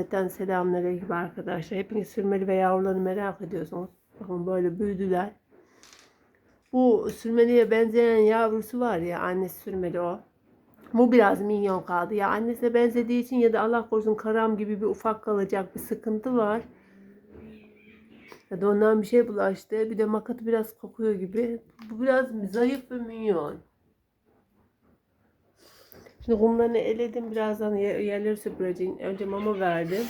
Cümleten selamünaleyküm arkadaşlar. Hepiniz sürmeli ve yavrularını merak ediyorsunuz. Bakın böyle büyüdüler. Bu sürmeliye benzeyen yavrusu var ya annesi sürmeli o. Bu biraz minyon kaldı. Ya annesine benzediği için ya da Allah korusun karam gibi bir ufak kalacak bir sıkıntı var. Ya da ondan bir şey bulaştı. Bir de makatı biraz kokuyor gibi. Bu biraz zayıf ve minyon. Şimdi kumlarını eledim. Birazdan yer- yerleri süpüreceğim. Önce mama verdim.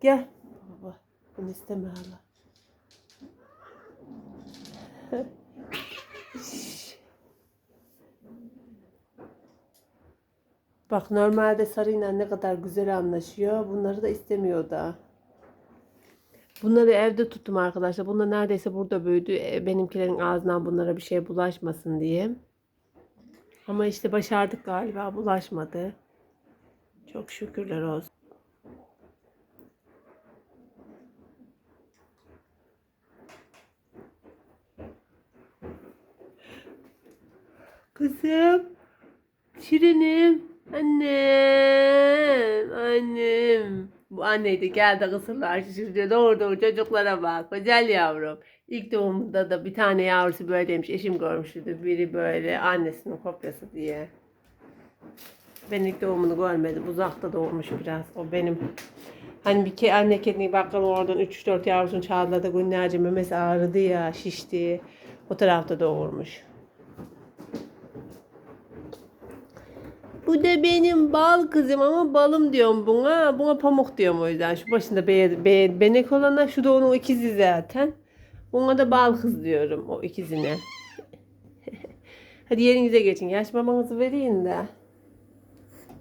Gel. Baba. Bunu isteme hala. Bak normalde sarıyla ne kadar güzel anlaşıyor. Bunları da istemiyor da. Bunları evde tuttum arkadaşlar. Bunlar neredeyse burada büyüdü. E, Benimkilerin ağzından bunlara bir şey bulaşmasın diye. Ama işte başardık galiba. Bulaşmadı. Çok şükürler olsun. Kızım. Şirinim. Annem. Annem. Bu anneydi geldi kısırlar şişirdi. Doğru doğru çocuklara bak. Güzel yavrum. İlk doğumunda da bir tane yavrusu böyleymiş. Eşim görmüştü. Biri böyle annesinin kopyası diye. Ben ilk doğumunu görmedim. Uzakta doğmuş biraz. O benim. Hani bir ke anne kedini bakalım oradan 3-4 yavrusunu çaldılar da günlerce memesi ağrıdı ya şişti. O tarafta doğurmuş. Bu da benim bal kızım ama balım diyorum buna. Buna pamuk diyorum o yüzden. Şu başında be, be, benek olana şu da onun ikizi zaten. Buna da bal kız diyorum o ikizine. Hadi yerinize geçin. Yaş mamanızı vereyim de.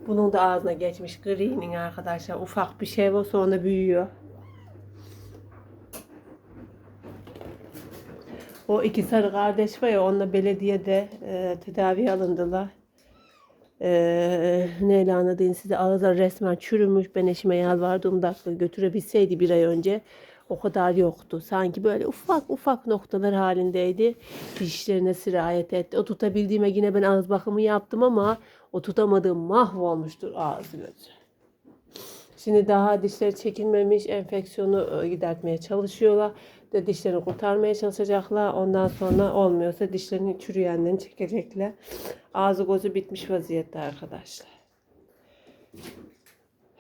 Bunun da ağzına geçmiş gri'nin arkadaşlar. Ufak bir şey var sonra büyüyor. O iki sarı kardeş var ya onunla belediyede e, tedavi alındılar. Ee, neyle anladığını size ağızlar resmen çürümüş. Ben eşime yalvardım da götürebilseydi bir ay önce. O kadar yoktu. Sanki böyle ufak ufak noktalar halindeydi. Dişlerine sirayet etti. O tutabildiğime yine ben ağız bakımı yaptım ama o tutamadığım mahvolmuştur ağzı gözü. Şimdi daha dişleri çekilmemiş enfeksiyonu gidertmeye çalışıyorlar. Dişlerini kurtarmaya çalışacaklar. Ondan sonra olmuyorsa dişlerini çürüyenlerini çekecekler. Ağzı gözü bitmiş vaziyette arkadaşlar.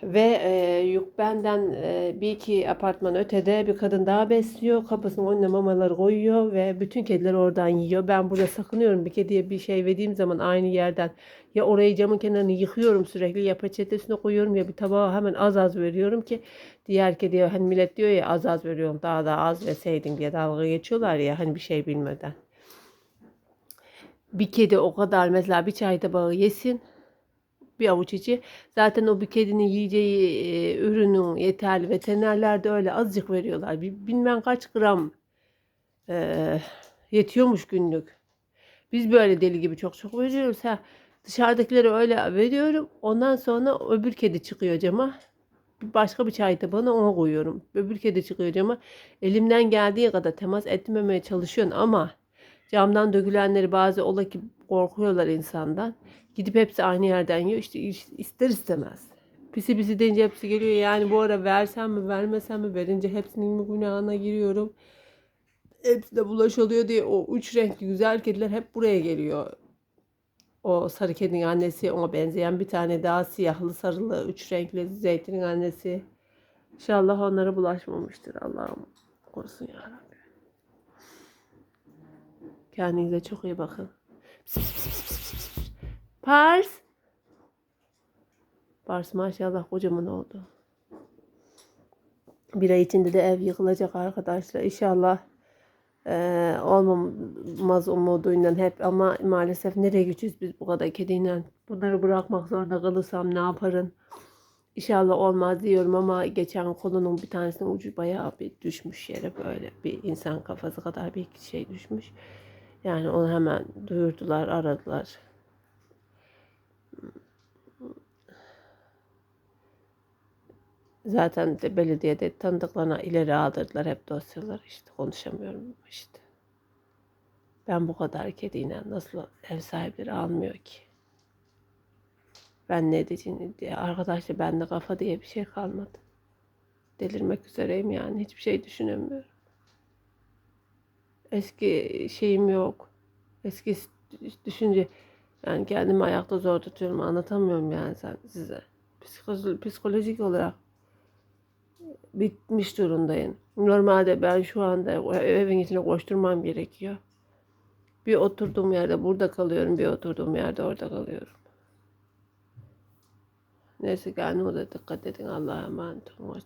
Ve e, yük benden e, bir iki apartman ötede bir kadın daha besliyor. Kapısının önüne mamaları koyuyor ve bütün kediler oradan yiyor. Ben burada sakınıyorum. Bir kediye bir şey verdiğim zaman aynı yerden ya orayı camın kenarını yıkıyorum sürekli ya peçetesine koyuyorum ya bir tabağa hemen az az veriyorum ki diğer kediye hani millet diyor ya az az veriyorum daha da az verseydin diye dalga geçiyorlar ya hani bir şey bilmeden. Bir kedi o kadar mesela bir çay tabağı yesin bir avuç içi. Zaten o bir kedinin yiyeceği e, ürünün yeterli. Veterinerler de öyle azıcık veriyorlar. Bilmem kaç gram e, yetiyormuş günlük. Biz böyle deli gibi çok çok veriyoruz. Ha, dışarıdakileri öyle veriyorum. Ondan sonra öbür kedi çıkıyor cama. Başka bir çay tabağına ona koyuyorum. Öbür kedi çıkıyor cama. Elimden geldiği kadar temas etmemeye çalışıyorum ama camdan dökülenleri bazı ola ki korkuyorlar insandan. Gidip hepsi aynı yerden yiyor. İşte ister istemez. Pisi pisi deyince hepsi geliyor. Yani bu ara versem mi vermesem mi verince hepsinin mi günahına giriyorum. Hepsi de bulaş oluyor diye o üç renkli güzel kediler hep buraya geliyor. O sarı kedinin annesi ona benzeyen bir tane daha siyahlı sarılı üç renkli zeytinin annesi. İnşallah onlara bulaşmamıştır Allah'ım korusun ya Rabbi. Kendinize çok iyi bakın. Pars. Pars maşallah kocaman oldu. Bir ay içinde de ev yıkılacak arkadaşlar. İnşallah eee, olmamaz umuduyla hep ama maalesef nereye gideceğiz biz bu kadar kediyle. Bunları bırakmak zorunda kalırsam ne yaparım? İnşallah olmaz diyorum ama geçen kolunun bir tanesinin ucu bayağı bir düşmüş yere böyle bir insan kafası kadar bir şey düşmüş. Yani onu hemen duyurdular, aradılar. Zaten de belediyede tanıdıklarına ileri aldırdılar hep dosyalar işte konuşamıyorum işte. Ben bu kadar kediyle nasıl ev sahipleri almıyor ki? Ben ne edeceğini diye. Arkadaşlar bende kafa diye bir şey kalmadı. Delirmek üzereyim yani. Hiçbir şey düşünemiyorum. Eski şeyim yok. Eski düşünce yani kendimi ayakta zor tutuyorum. Anlatamıyorum yani sen size. Psikolo- psikolojik olarak bitmiş durumdayım. Normalde ben şu anda evin içine koşturmam gerekiyor. Bir oturduğum yerde burada kalıyorum, bir oturduğum yerde orada kalıyorum. Neyse kendinize dikkat edin. Allah'a emanet olun.